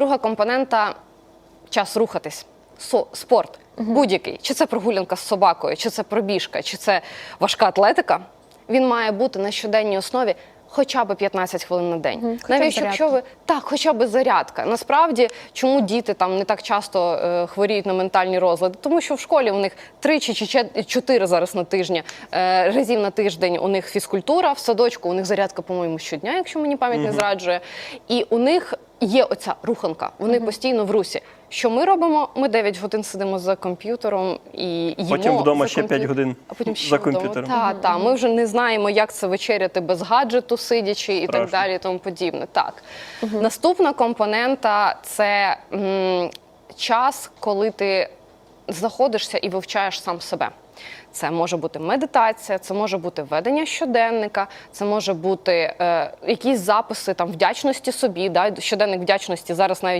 Друга компонента час рухатись. Со, спорт будь-який, чи це прогулянка з собакою, чи це пробіжка, чи це важка атлетика. Він має бути на щоденній основі хоча б 15 хвилин на день. Хоча Навіть якщо ви так, хоча б зарядка. Насправді, чому діти там не так часто е, хворіють на ментальні розлади? Тому що в школі у них тричі чи чотири зараз на тижні е, разів на тиждень у них фізкультура, в садочку у них зарядка, по-моєму, щодня, якщо мені пам'ять не зраджує. І у них є оця руханка. Вони постійно в русі. Що ми робимо? Ми 9 годин сидимо за комп'ютером і їмо Потім вдома за ще комп'ю- 5 годин а потім ще за комп'ютером. Та, та. Ми вже не знаємо, як це вечеряти без гаджету, сидячи і так далі, і тому подібне. Так. Наступна компонента це м, час, коли ти знаходишся і вивчаєш сам себе. Це може бути медитація, це може бути ведення щоденника, це може бути е, якісь записи там вдячності собі. Да? Щоденник вдячності зараз навіть.